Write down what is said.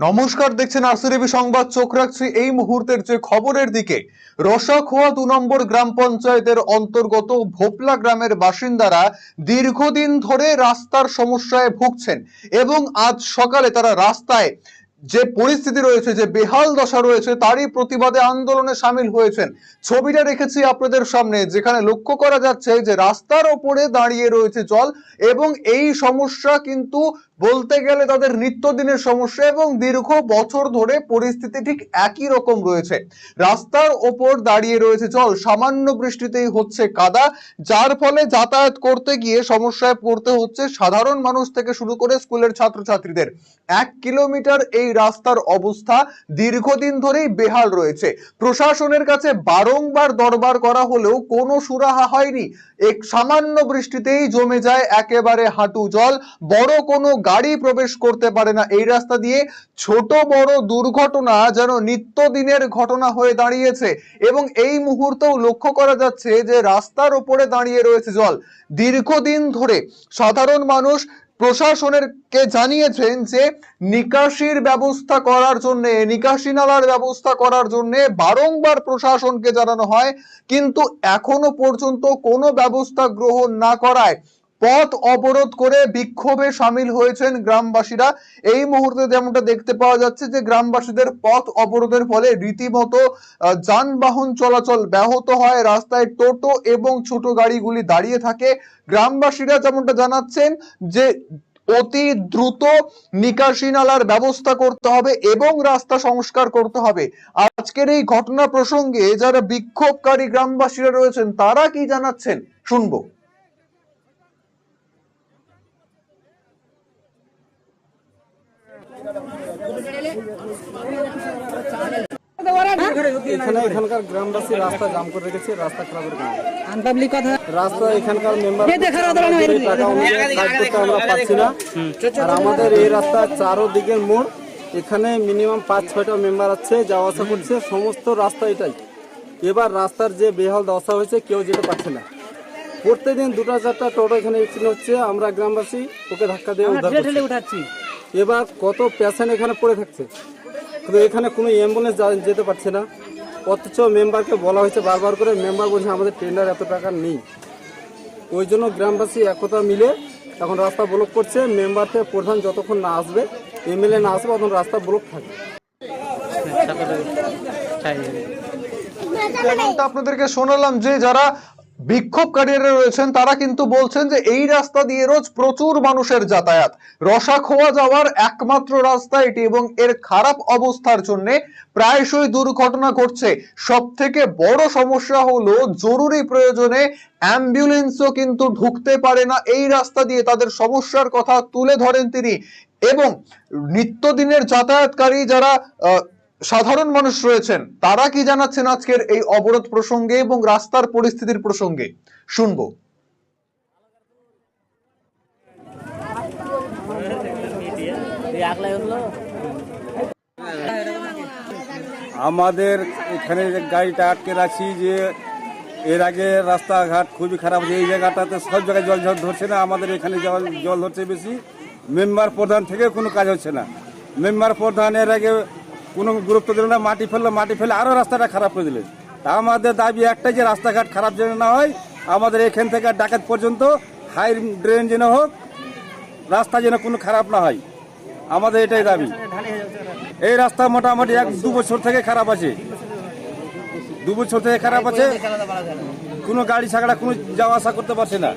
নমস্কার, দেখছেন আরসিটিভি সংবাদ। চোখ রাখছি এই মুহূর্তের যে খবরের দিকে। রসাখোয়া দু নম্বর গ্রাম পঞ্চায়েতের অন্তর্গত ভোপলা গ্রামের বাসিন্দারা দীর্ঘদিন ধরে রাস্তার সমস্যায় ভুগছেন এবং আজ সকালে তারা রাস্তায় যে পরিস্থিতি রয়েছে, যে বেহাল দশা রয়েছে, তারই প্রতিবাদে আন্দোলনে সামিল হয়েছেন। ছবিটা রেখেছি আপনাদের সামনে, যেখানে লক্ষ্য করা যাচ্ছে যে রাস্তার ওপরে দাঁড়িয়ে রয়েছে জল এবং এই সমস্যা কিন্তু বলতে গেলে তাদের নিত্যদিনের সমস্যা এবং দীর্ঘ বছর ধরে পরিস্থিতি ঠিক একই রকম রয়েছে। রাস্তার ওপর দাঁড়িয়ে রয়েছে জল, সামান্য বৃষ্টিতেই হচ্ছে কাদা, যার ফলে যাতায়াত করতে গিয়ে সমস্যায় পড়তে হচ্ছে সাধারণ মানুষ থেকে শুরু করে স্কুলের ছাত্রছাত্রীদের। এক কিলোমিটার এই রাস্তার অবস্থা দীর্ঘদিন ধরেই বেহাল রয়েছে। প্রশাসনের কাছে বারংবার দরবার করা হলেও কোনো সুরাহা হয়নি। এক সামান্য বৃষ্টিতেই জমে যায় একেবারে হাঁটু জল। বড় কোনো গাড়ি প্রবেশ করতে পারে না এই রাস্তা দিয়ে। ছোট বড় দুর্ঘটনা যেন নিত্যদিনের ঘটনা হয়ে দাঁড়িয়েছে এবং এই মুহূর্তেও লক্ষ্য করা যাচ্ছে যে রাস্তার উপরে দাঁড়িয়ে রয়েছে জল। দীর্ঘদিন ধরে সাধারণ মানুষ প্রশাসনের কে জানিয়েছেন যে নিকাশির ব্যবস্থা করার জন্য, নিকাশি নালার ব্যবস্থা করার জন্য বারংবার প্রশাসনকে জানানো হয়, কিন্তু এখনও পর্যন্ত কোনো ব্যবস্থা গ্রহণ না করায় পথ অবরোধ করে বিক্ষোভে সামিল হয়েছেন গ্রামবাসীরা। এই মুহূর্তে যেমনটা দেখতে পাওয়া যাচ্ছে যে গ্রামবাসীদের পথ অবরোধের ফলে রীতিমতো যানবাহন চলাচল ব্যাহত হয়, রাস্তায় টোটো এবং ছোট গাড়িগুলি দাঁড়িয়ে থাকে। গ্রামবাসীরা যেমনটা জানাচ্ছেন যে অতি দ্রুত নিকাশি নালার ব্যবস্থা করতে হবে এবং রাস্তা সংস্কার করতে হবে। আজকের এই ঘটনা প্রসঙ্গে যারা বিক্ষোভকারী গ্রামবাসীরা রয়েছেন, তারা কি জানাচ্ছেন? শুনব। এখানে এখানকার গ্রামবাসী রাস্তা জাম করে রেখেছে রাস্তা খারাপের কারণে আনপাবলিক কথা। রাস্তা এখানকার মেম্বার। টাকা আমরা পাচ্ছি না। আর আমাদের এই রাস্তা চারোদিকের মোড় এখানে মিনিমাম পাঁচ ছয়টা মেম্বার আছে যাওয়া আসা করছে সমস্ত রাস্তা এটাই। এবার রাস্তার যে বেহাল দশা হয়েছে কেউ যেতে পারছে না। প্রত্যেকদিন দুটা চারটা টোটো এখানে হচ্ছে আমরা গ্রামবাসী ওকে ধাক্কা দিয়ে উঠাচ্ছি। এবার কত পেশেন্ট এখানে পড়ে থাকছে? কিন্তু এখানে কোনো অ্যাম্বুলেন্স যেতে পারছে না। অথচ মেম্বারকে বলা হয়েছে বারবার করে মেম্বার বলছে আমাদের টেন্ডার এত টাকা নেই। ওই জন্য গ্রামবাসী একতা মিলে এখন রাস্তা ব্লক করছে। মেম্বার থেকে প্রধান যতক্ষণ না আসবে এমএলএ না আসবে তখন রাস্তা ব্লক থাকবে আপনাদেরকে শোনালাম যে যারা বিক্ষোভকারীরা রয়েছেন, তারা কিন্তু বলছেন যে এই রাস্তা দিয়ে রোজ প্রচুর মানুষের যাতায়াত। রসা খোয়া যাওয়ার একমাত্র রাস্তা এটি এবং এর খারাপ অবস্থার জন্য প্রায়শই দুর্ঘটনা ঘটছে। সব থেকে বড় সমস্যা হলো জরুরি প্রয়োজনে অ্যাম্বুলেন্সও কিন্তু ঢুকতে পারে না। এই রাস্তা দিয়ে তাদের সমস্যার কথা তুলে ধরেন তিনি। এবং নিত্যদিনের যাতায়াতকারী যারা সাধারণ মানুষ রয়েছেন, তারা কি জানাচ্ছেন আজকের এই অবরোধ প্রসঙ্গে এবং রাস্তার পরিস্থিতির প্রসঙ্গে? শুনব। আমাদের এখানে গাড়িটা আটকে রাখছি যে এর আগে রাস্তাঘাট খুবই খারাপ হয়েছে। এই জায়গাটাতে সব জায়গায় জল জল ধরছে না, আমাদের এখানে জল জল ধরছে বেশি। মেম্বার প্রধান থেকে কোনো কাজ হচ্ছে না। মেম্বার প্রধান এর আগে কোনো গুরুত্ব দিল না, মাটি ফেলল, মাটি ফেলে আরও রাস্তাটা খারাপ করে দিলেন আমাদের দাবি একটাই যে রাস্তাঘাট খারাপ যেন না হয়, আমাদের এখান থেকে ডাকাত পর্যন্ত হাই ড্রেন যেন হোক, রাস্তা যেন কোনো খারাপ না হয়। আমাদের এটাই দাবি। এই রাস্তা মোটামুটি এক দু বছর থেকে খারাপ আছে। দু বছর থেকে খারাপ আছে, কোনো গাড়ি ছাগড়া কোনো যাওয়া আসা করতে পারছে না।